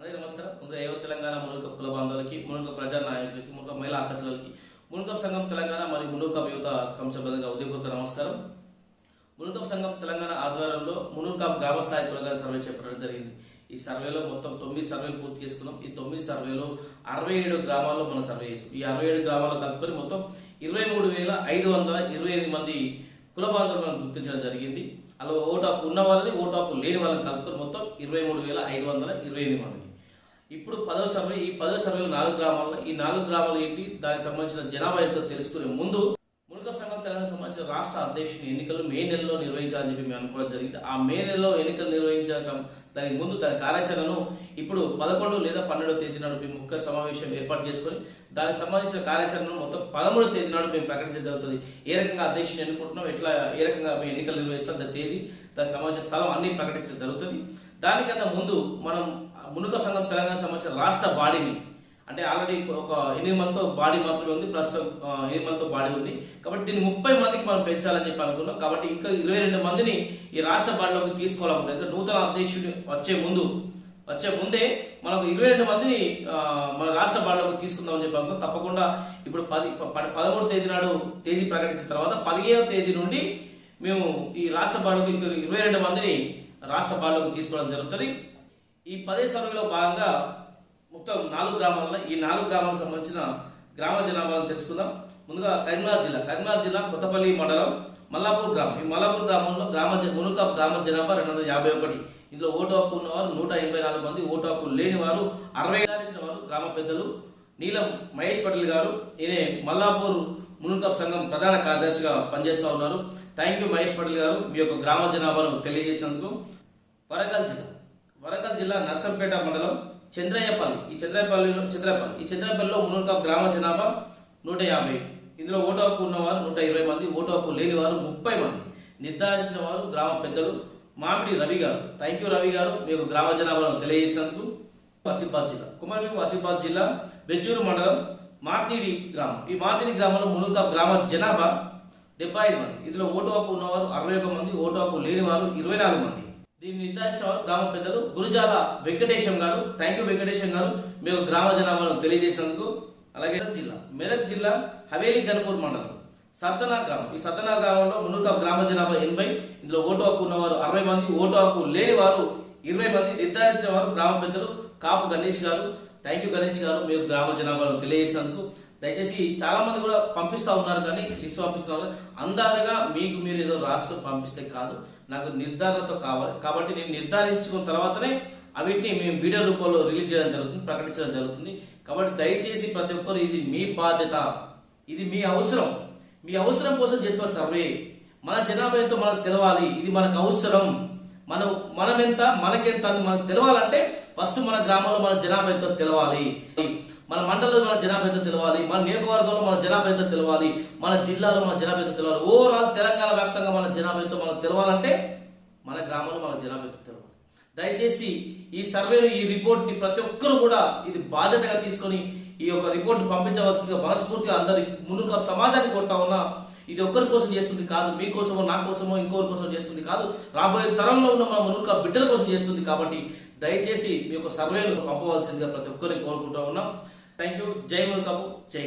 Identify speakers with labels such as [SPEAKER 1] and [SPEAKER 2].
[SPEAKER 1] అందరికీ నమస్కారం. ముందుగా ఏవో తెలంగాణ మునుకప్ కుల బాంధవులకి మునుకప్ ప్రజా నాయకులకి మునుకప్ మహిళా అక్కచలకి మునుకప్ సంఘం తెలంగాణ మరియు మునుకప్ యువత కంశబద్ధంగా ఉదయపూర్వక నమస్కారం. మునుకప్ సంఘం తెలంగాణ ఆధ్వర్యంలో మునుకప్ గ్రామ స్థాయి కులగా సర్వే చేపట్టడం జరిగింది. ఈ సర్వేలో మొత్తం తొమ్మిది సర్వేలు పూర్తి చేసుకున్నాం. ఈ తొమ్మిది సర్వేలో అరవై ఏడు గ్రామాల్లో మనం సర్వే చేసాం. ఈ అరవై ఏడు గ్రామాలు కలుపుకొని మొత్తం ఇరవై మూడు వేల ఐదు వందల ఇరవై ఎనిమిది మంది కుల బాంధవులు మనం గుర్తించడం జరిగింది. అలా ఓటాకు ఉన్న వాళ్ళని ఓటాకు లేని వాళ్ళని కలుపుకొని మొత్తం ఇరవై మూడు వేల ఐదు వందల ఇరవై ఎనిమిది మంది. ఇప్పుడు పదో సర్వే ఈ పదో సర్వేలో నాలుగు గ్రామాలు ఈ నాలుగు గ్రామాలు ఏంటి? దానికి సంబంధించిన జనాభా ఎంతో తెలుసుకునే ముందు మునుక సంఘం తెలంగాణ సంబంధించిన రాష్ట్ర అధ్యక్షుని ఎన్నికలు మే నెలలో నిర్వహించాలని చెప్పి మేము అనుకోవడం జరిగింది. ఆ మే నెలలో ఎన్నికలు నిర్వహించాల్సిన దానికి ముందు దాని కార్యాచరణను ఇప్పుడు పదకొండు లేదా పన్నెండో తేదీ నాడు మేము ముఖ్య సమావేశం ఏర్పాటు చేసుకొని దానికి సంబంధించిన కార్యాచరణను మొత్తం పదమూడో తేదీ నాడు మేము ప్రకటించడం జరుగుతుంది. ఏ రకంగా అధ్యక్షుని ఎన్నుకుంటున్నాం ఎట్లా ఏ రకంగా మేము ఎన్నికలు నిర్వహిస్తాం దాని తేదీ దానికి సంబంధించిన స్థలం అన్ని ప్రకటించడం జరుగుతుంది. దానికన్నా ముందు మనం మునుక సంఘం తెలంగాణ సంబంధించిన రాష్ట్ర బాడీని అంటే ఆల్రెడీ ఒక ఎనిమిది మందితో బాడీ మాత్రమే ఉంది ప్రస్తుతం ఎనిమిది మందితో బాడీ ఉంది. కాబట్టి దీన్ని ముప్పై మందికి మనం పెంచాలని చెప్పి అనుకున్నాం. కాబట్టి ఇంకా ఇరవై రెండు మందిని ఈ రాష్ట్ర బాడీలోకి తీసుకోవాలనుకుంటున్నాం. ఎందుకంటే నూతన అధ్యక్షుడు వచ్చే ముందు వచ్చే ముందే మనకు ఇరవై రెండు మందిని మన రాష్ట్ర బాడీలోకి తీసుకుందామని చెప్పి అనుకున్నాం. తప్పకుండా ఇప్పుడు పది పదమూడు తేదీ నాడు తేదీ ప్రకటించిన తర్వాత పదిహేను తేదీ నుండి మేము ఈ రాష్ట్ర బాడీలోకి ఇంకా ఇరవై రెండు మందిని రాష్ట్ర పాలనకు తీసుకోవడం జరుగుతుంది. ఈ పదే సర్వేలో భాగంగా మొత్తం నాలుగు గ్రామాలలో ఈ నాలుగు గ్రామాలకు సంబంధించిన గ్రామ జనాభాను తెలుసుకుందాం. ముందుగా కరీంనగర్ జిల్లా. కరీంనగర్ జిల్లా కొత్తపల్లి మండలం మల్లాపూర్ గ్రామం. ఈ మల్లాపూర్ గ్రామంలో గ్రామ జ- మునుక గ్రామ జనాభా రెండు వందల యాభై ఒకటి. ఇందులో ఓటు హక్కు ఉన్నవారు నూట ఎనభై నాలుగు మంది ఓటు హక్కు లేని వారు అరవై వారు గ్రామ పెద్దలు నీలం మహేష్ పటేల్ గారు. ఈయన మల్లాపూర్ మునుకప్ సంఘం ప్రధాన కార్యదర్శిగా పనిచేస్తూ ఉన్నారు. థ్యాంక్ యూ మహేష్ పటేల్ గారు. మీ యొక్క గ్రామ జనాభాను తెలియజేసినందుకు వరంగల్ జిల్లా వరంగల్ జిల్లా నర్సంపేట మండలం చంద్రయ్యపల్లి. ఈ చంద్రయ్యపల్లిలో చంద్రయ్యపల్లి ఈ చంద్రపల్లిలో మునుకప్ గ్రామ జనాభా నూట యాభై. ఇందులో ఓటు హక్కు ఉన్నవారు నూట ఇరవై మంది ఓటు హక్కు లేని వారు ముప్పై మంది. నిర్ధారించిన వారు గ్రామ పెద్దలు మామిడి రవి గారు. థ్యాంక్ యూ రవి గారు. మీ యొక్క గ్రామ జనాభాను తెలియజేసినందుకు ఆసిఫాబాద్ జిల్లా. కుమారభీం ఆసిఫాబాద్ జిల్లా బెజ్జూరు మండలం మార్తిడి గ్రామం. ఈ మార్తిడి గ్రామంలో మునుక గ్రామ జనాభా డెబ్బై ఐదు మంది. ఇందులో ఓటు హక్కు ఉన్నవారు అరవై ఒక మంది ఓటు హక్కు లేని వారు ఇరవై నాలుగు మంది. దీన్ని నిర్ధారించిన వారు గ్రామ పెద్దలు గురుజాల వెంకటేశం గారు. థ్యాంక్ యూ వెంకటేశం గారు. మేము గ్రామ జనాభాను తెలియజేసినందుకు. అలాగే జిల్లా. మెదక్ జిల్లా హవేలీ గన్పూర్ మండలం. సర్దనా గ్రామం. ఈ సర్దనా గ్రామంలో మునుక గ్రామ జనాభా ఎనభై ఇందులో ఓటు హక్కు ఉన్నవారు అరవై మంది ఓటు హక్కు లేని వారు ఇరవై మంది. నిర్ధారించిన వారు గ్రామ పెద్దలు కాపు గణేష్ గారు. థ్యాంక్ యూ గణేష్ గారు మీరు గ్రామ జనాభాను తెలియజేసినందుకు. దయచేసి చాలా మంది కూడా పంపిస్తా ఉన్నారు కానీ లిస్ట్ పంపిస్తున్నారు అందాదగా మీకు మీరు ఏదో రాసుకొని పంపిస్తే కాదు నాకు నిర్ధారణతో కావాలి. కాబట్టి నేను నిర్ధారించుకున్న తర్వాతనే అవిటిని మేము వీడియో రూపంలో రిలీజ్ చేయడం జరుగుతుంది ప్రకటించడం జరుగుతుంది. కాబట్టి దయచేసి ప్రతి ఒక్కరు ఇది మీ బాధ్యత ఇది మీ అవసరం. మీ అవసరం కోసం చేస్తున్న సర్వే. మన జనాభా ఎంతో మనకు తెలవాలి ఇది మనకు అవసరం. మనం మనం ఎంత మనకెంత అని మనకు తెలవాలంటే ఫస్ట్ మన గ్రామంలో మన జనాభా ఎంతో తెలవాలి. మన మండలంలో మన జనాభా ఎంతో తెలవాలి. మన నియోజకవర్గంలో మన జనాభా ఎంతో తెలవాలి. మన జిల్లాలో మన జనాభా ఎంతో తెలవాలి. ఓవరాల్ తెలంగాణ వ్యాప్తంగా మన జనాభా ఎంతో మనకు తెలవాలంటే మన గ్రామంలో మన జనాభా ఎంతో తెలవాలి. దయచేసి ఈ సర్వేను ఈ రిపోర్ట్ని ప్రతి ఒక్కరు కూడా ఇది బాధ్యతగా తీసుకొని ఈ యొక్క రిపోర్ట్ని పంపించవలసిందిగా మనస్ఫూర్తిగా అందరి ముందుగా సమాజానికి కొడతా ఉన్నా ఇది ఒక్కరి కోసం చేస్తుంది కాదు మీకోసమో నా కోసమో ఇంకొకరి కోసం చేస్తుంది కాదు. రాబోయే తరంలో ఉన్న మన మనుక బిడ్డల కోసం చేస్తుంది కాబట్టి దయచేసి మీ యొక్క సర్వేలు పంపవలసిందిగా ప్రతి ఒక్కరిని కోరుకుంటా ఉన్నాం. థ్యాంక్ యూ జై మునుకపు జై